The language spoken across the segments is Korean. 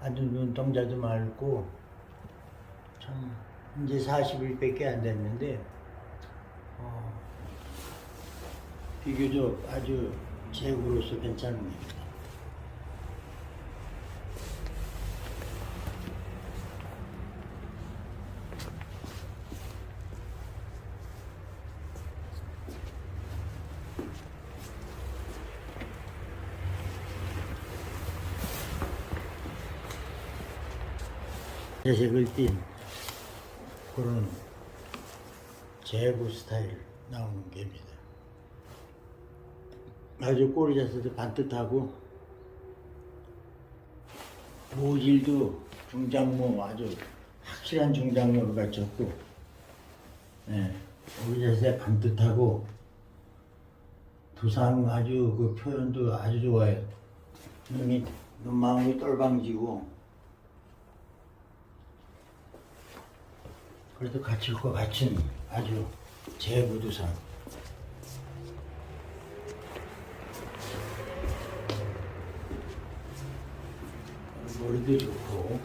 아주 눈동자도 맑고 참 이제 40일밖에 안 됐는데 어, 비교적 아주 제구로서 괜찮습니 다. 재색을 띤 그런 제구 스타일 나오는 개입니다. 아주 꼬리 자세도 반듯하고 모질도 중장모 아주 확실한 중장모를 갖췄고 네, 꼬리 자세 반듯하고 두상 아주 그 표현도 아주 좋아요. 눈이 눈망울이 똘방지고 그래도 것 같은 아주 제구두상. 머리도 좋고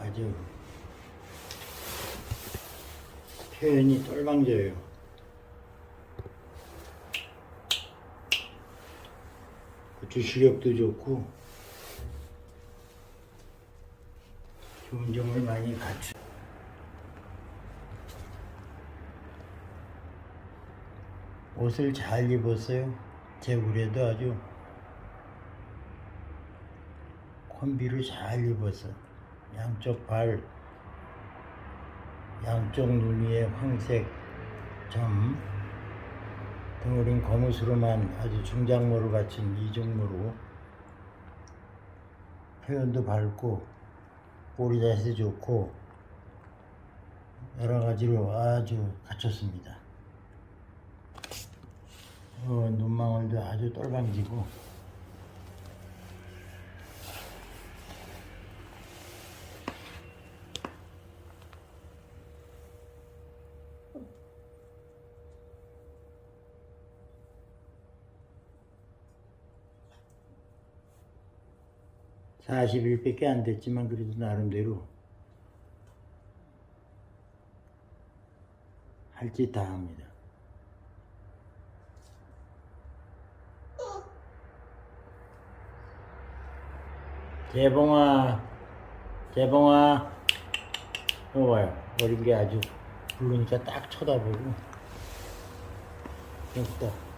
아주 표현이 똘방져요. 주시력도 좋고 좋은 점을 많이 갖추. 옷을 잘 입었어요. 제 우레도 아주 콤비로 잘 입었어. 양쪽 발, 양쪽 눈 위에 황색 점, 덩어린 검은수로만 아주 중장모를 갖춘 이종모로 표현도 밝고 꼬리 자세 좋고 여러 가지로 아주 갖췄습니다. 어, 눈망울도 아주 똘방지고 사십 일밖에 안 됐지만 그래도 나름대로 할 짓 다 합니다. 재봉아, 재봉아, 이거 봐요. 어린 게 아주 부르니까 딱 쳐다보고. 예쁘다.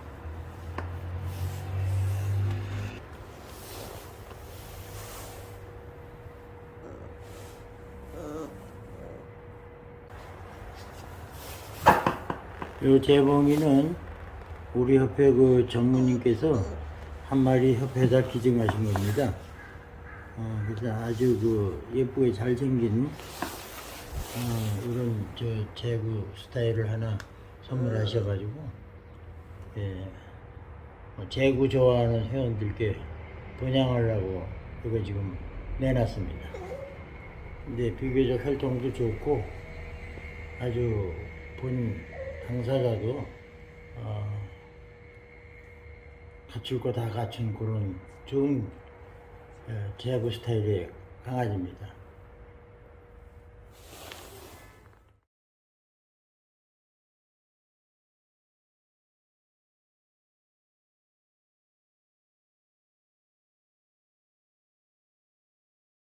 요 재봉이는 우리 협회 그 전무님께서 한 마리 협회에다 기증하신 겁니다. 어, 그래서 아주 그 예쁘게 잘생긴 어, 이런 저 제구 스타일을 하나 선물하셔가지고 예, 뭐 제구 좋아하는 회원들께 분양하려고 이거 지금 내놨습니다. 근데 비교적 혈통도 좋고 아주 본 당사자도 어, 갖출 거 다 갖춘 그런 좋은 어, 제구 스타일의 강아지입니다.